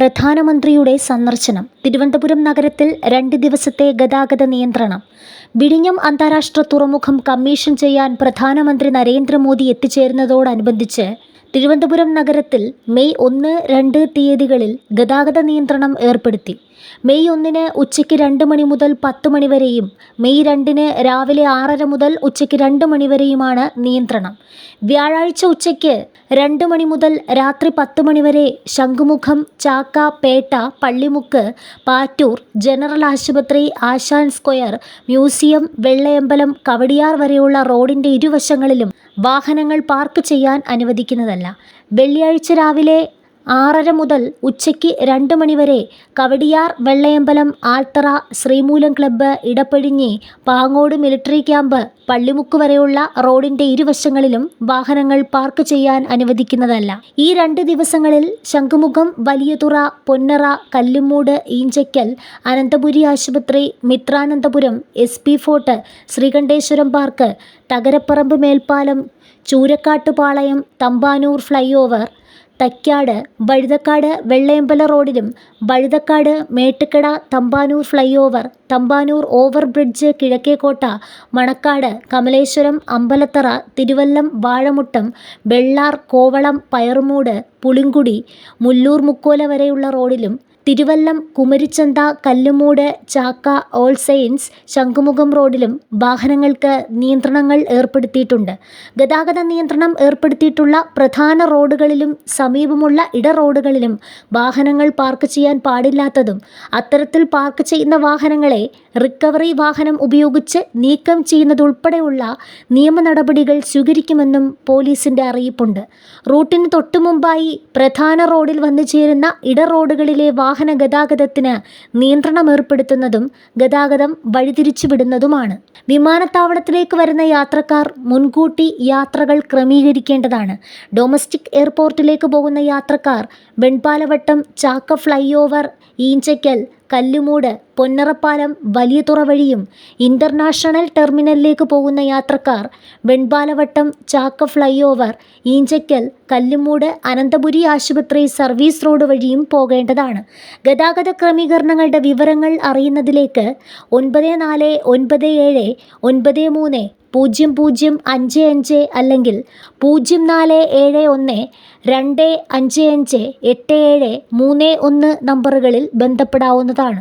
പ്രധാനമന്ത്രിയുടെ സന്ദർശനം. തിരുവനന്തപുരം നഗരത്തിൽ രണ്ട് ദിവസത്തെ ഗതാഗത നിയന്ത്രണം. വിഴിഞ്ഞം അന്താരാഷ്ട്ര തുറമുഖം കമ്മീഷൻ ചെയ്യാൻ പ്രധാനമന്ത്രി നരേന്ദ്രമോദി എത്തിച്ചേരുന്നതോടനുബന്ധിച്ച് തിരുവനന്തപുരം നഗരത്തിൽ മെയ് ഒന്ന് രണ്ട് തീയതികളിൽ ഗതാഗത നിയന്ത്രണം ഏർപ്പെടുത്തി. മെയ് ഒന്നിന് ഉച്ചയ്ക്ക് രണ്ട് മണി മുതൽ പത്ത് മണി വരെയും മെയ് രണ്ടിന് രാവിലെ ആറര മുതൽ ഉച്ചയ്ക്ക് രണ്ട് മണി വരെയുമാണ് നിയന്ത്രണം. വ്യാഴാഴ്ച ഉച്ചയ്ക്ക് രണ്ട് മണി മുതൽ രാത്രി പത്ത് മണി വരെ ശംഖുമുഖം ചാക്ക പേട്ട പള്ളിമുക്ക് പാറ്റൂർ ജനറൽ ആശുപത്രി ആശാൻ സ്ക്വയർ മ്യൂസിയം വെള്ളയമ്പലം കവടിയാർ വരെയുള്ള റോഡിന്റെ ഇരുവശങ്ങളിലും വാഹനങ്ങൾ പാർക്ക് ചെയ്യാൻ അനുവദിക്കുന്നതല്ല. വെള്ളിയാഴ്ച രാവിലെ ആറര മുതൽ ഉച്ചയ്ക്ക് രണ്ട് മണിവരെ Kowdiar Vellayambalam Althara Sreemoolam club Edappazhanji Pangode military camp Pallimukku വരെയുള്ള റോഡിന്റെ ഇരുവശങ്ങളിലും വാഹനങ്ങൾ പാർക്ക് ചെയ്യാൻ അനുവദിക്കുന്നതല്ല. ഈ രണ്ട് ദിവസങ്ങളിൽ ശംഖുമുഖം വലിയതുറ പൊന്നറ കല്ലുമൂട് ഈഞ്ചയ്ക്കൽ അനന്തപുരി ആശുപത്രി Mithranandapuram S P Fort Sreekanteswaram Park Thakarapparambu മേൽപ്പാലം ചൂരക്കാട്ടുപാളയം തമ്പാനൂർ ഫ്ലൈ ഓവർ തൈക്കാട് വഴുതക്കാട് വെള്ളയമ്പല റോഡിലും Vazhuthacaud Mettukkada Thampanoor flyover Thampanoor over bridge Kizhakkekotta Manacaud Kamaleswaram Ambalathara Thiruvallam Vazhamuttam Vellar Kovalam Payarumoodu Pulinkudi Mulloor Mukkola വരെയുള്ള റോഡിലും തിരുവല്ലം കുമരിച്ചന്ത കല്ലുമൂട് ചാക്ക ഓൾ സെയിൻസ് ശംഖുമുഖം റോഡിലും വാഹനങ്ങൾക്ക് നിയന്ത്രണങ്ങൾ ഏർപ്പെടുത്തിയിട്ടുണ്ട്. ഗതാഗത നിയന്ത്രണം ഏർപ്പെടുത്തിയിട്ടുള്ള പ്രധാന റോഡുകളിലും സമീപമുള്ള ഇട റോഡുകളിലും വാഹനങ്ങൾ പാർക്ക് ചെയ്യാൻ പാടില്ലാത്തതും അത്തരത്തിൽ പാർക്ക് ചെയ്യുന്ന വാഹനങ്ങളെ റിക്കവറി വാഹനം ഉപയോഗിച്ച് നീക്കം ചെയ്യുന്നതുൾപ്പെടെയുള്ള നിയമ നടപടികൾ സ്വീകരിക്കുമെന്നും പോലീസിന്റെ അറിയിപ്പുണ്ട്. റൂട്ടിന് തൊട്ടുമുമ്പായി പ്രധാന റോഡിൽ വന്നു ചേരുന്ന ഇട റോഡുകളിലെ വാഹന ഗതാഗതത്തിന് നിയന്ത്രണം ഏർപ്പെടുത്തുന്നതും ഗതാഗതം വഴിതിരിച്ചുവിടുന്നതുമാണ്. വിമാനത്താവളത്തിലേക്ക് വരുന്ന യാത്രക്കാർ മുൻകൂട്ടി യാത്രകൾ ക്രമീകരിക്കേണ്ടതാണ്. ഡൊമസ്റ്റിക് എയർപോർട്ടിലേക്ക് പോകുന്ന യാത്രക്കാർ വെൺപാലവട്ടം ചാക്ക ഫ്ലൈ ഓവർ ഈഞ്ചയ്ക്കൽ കല്ലുമൂട് പൊന്നറപ്പാലം വലിയതുറ വഴിയും ഇന്റർനാഷണൽ ടെർമിനലിലേക്ക് പോകുന്ന യാത്രക്കാർ വെൺപാലവട്ടം ചാക്ക ഫ്ലൈ ഓവർ ഈഞ്ചക്കൽ കല്ലുമൂട് അനന്തപുരി ആശുപത്രി സർവീസ് റോഡ് വഴിയും പോകേണ്ടതാണ്. ഗതാഗത ക്രമീകരണങ്ങളുടെ വിവരങ്ങൾ അറിയുന്നതിലേക്ക് ഒൻപത് നാല് ഒൻപത് ഏഴ് ഒൻപത് മൂന്ന് പൂജ്യം പൂജ്യം അഞ്ച് അഞ്ച് അല്ലെങ്കിൽ പൂജ്യം നാല് ഏഴ് ഒന്ന് രണ്ട് അഞ്ച് അഞ്ച് എട്ട് ഏഴ് മൂന്ന് ഒന്ന് നമ്പറുകളിൽ ബന്ധപ്പെടാവുന്നതാണ്.